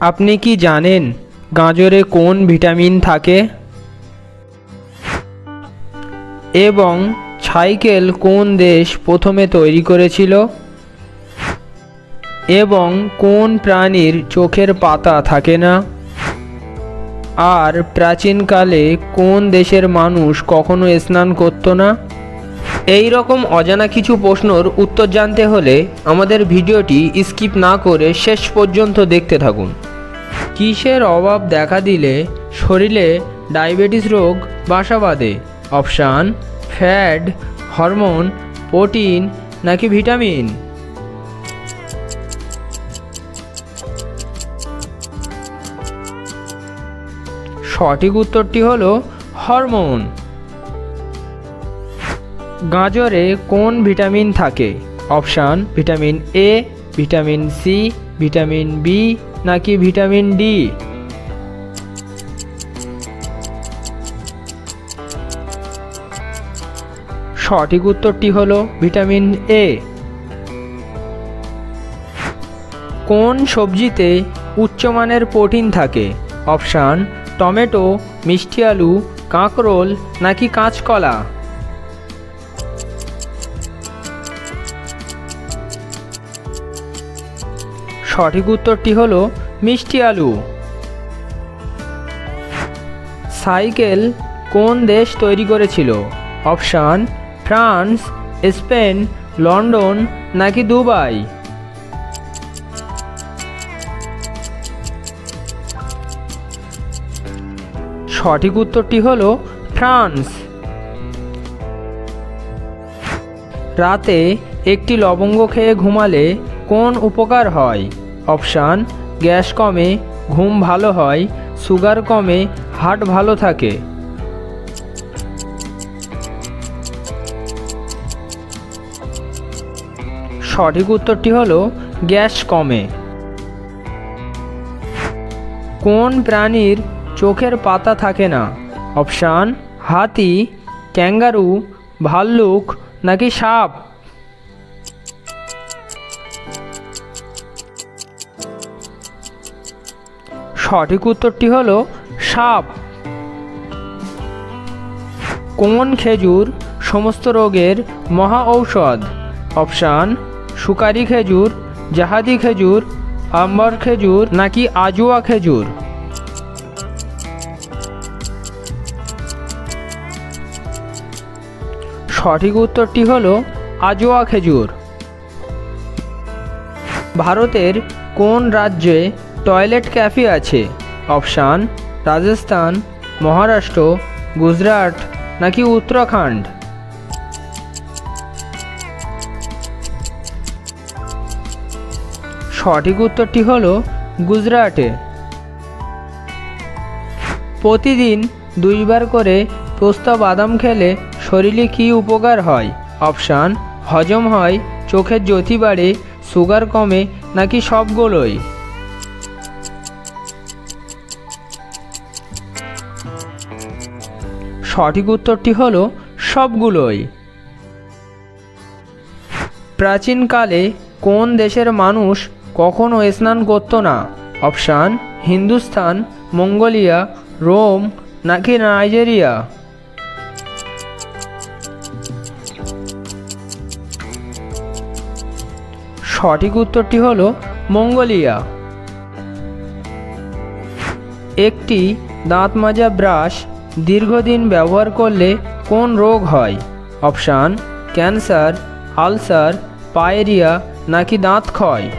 আপনি কি জানেন গাজরে কোন ভিটামিন থাকে? এবং সাইকেল কোন দেশ প্রথমে তৈরি করেছিল? এবং কোন প্রাণীর চোখের পাতা থাকে না? আর প্রাচীনকালে কোন দেশের মানুষ কখনো স্নান করতো না? এই রকম অজানা কিছু প্রশ্নর উত্তর জানতে হলে আমাদের ভিডিওটি স্কিপ না করে শেষ পর্যন্ত দেখতে থাকুন। কিসের অভাব দেখা দিলে শরীরে ডায়াবেটিস রোগ বাসা বাঁধে? অপশান, ফ্যাট, হরমোন, প্রোটিন নাকি ভিটামিন? সঠিক উত্তরটি হলো হরমোন। গাজরে কোন ভিটামিন থাকে? Option, vitamin A vitamin C, vitamin B নাকি ভিটামিন ডি? সঠিক উত্তরটি হলো ভিটামিন এ। কোন সবজিতে উচ্চমানের প্রোটিন থাকে? অপশান, টমেটো, মিষ্টি আলু, কাঁকরোল নাকি কাঁচকলা? সঠিক উত্তরটি হলো মিষ্টি আলু। সাইকেল কোন দেশ তৈরি করেছিল? অপশান, ফ্রান্স, স্পেন, লন্ডন নাকি দুবাই? সঠিক উত্তরটি হলো ফ্রান্স। রাতে একটি লবঙ্গ খেয়ে ঘুমালে কোন উপকার হয়? অপশান, গ্যাস কমে, ঘুম ভালো হয়, সুগার কমে, হার্ট ভালো থাকে। সঠিক উত্তরটি হলো, গ্যাস কমে। কোন প্রাণীর চোখের পাতা থাকে না? অপশান, হাতি, ক্যাঙ্গারু, ভাল্লুক নাকি সাপ? সঠিক উত্তরটি হলো সাপ। কোন খেজুর সমস্ত রোগের মহা ঔষধ। অপশান, সুকারি খেজুর, জাহাদি খেজুর, আম্বর খেজুর নাকি আজুয়া খেজুর? সঠিক উত্তরটি হল আজোয়া খেজুর। ভারতের কোন রাজ্যে টয়লেট ক্যাফে আছে। অপশান, রাজস্থান, মহারাষ্ট্র, গুজরাট, নাকি উত্তরাখণ্ড? সঠিক উত্তরটি হলো গুজরাটে। প্রতিদিন দুইবার করে পোস্তা বাদাম খেলে শরীরে কী উপকার হয়? অপশান, হজম হয়, চোখের জ্যোতি বাড়ে, সুগার কমে, নাকি সবগুলোই সঠিক উত্তরটি হলো সবগুলোই। প্রাচীনকালে কোন দেশের মানুষ কখনো স্নান করতো না? অপশান হিন্দুস্তান মঙ্গোলিয়া, রোম নাকি নাইজেরিয়া? সঠিক উত্তরটি হলো মঙ্গোলিয়া। একটি দাঁত মাজা ব্রাশ দীর্ঘদিন ব্যবহার করলে কোন রোগ হয়? অপশান, ক্যান্সার, আলসার, পায়েরিয়া নাকি দাঁত ক্ষয়?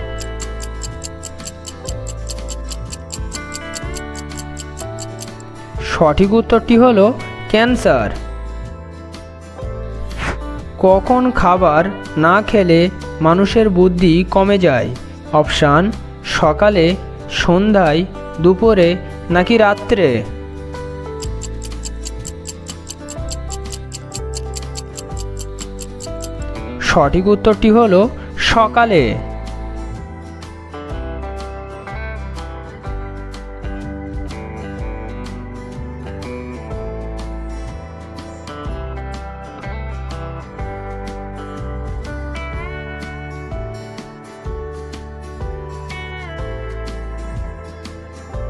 সঠিক উত্তরটি হল ক্যান্সার। কখন খাবার না খেলে মানুষের বুদ্ধি কমে যায়? অপশান, সকালে, সন্ধ্যায়, দুপুরে নাকি রাত্রে? সঠিক উত্তরটি হলো সকালে।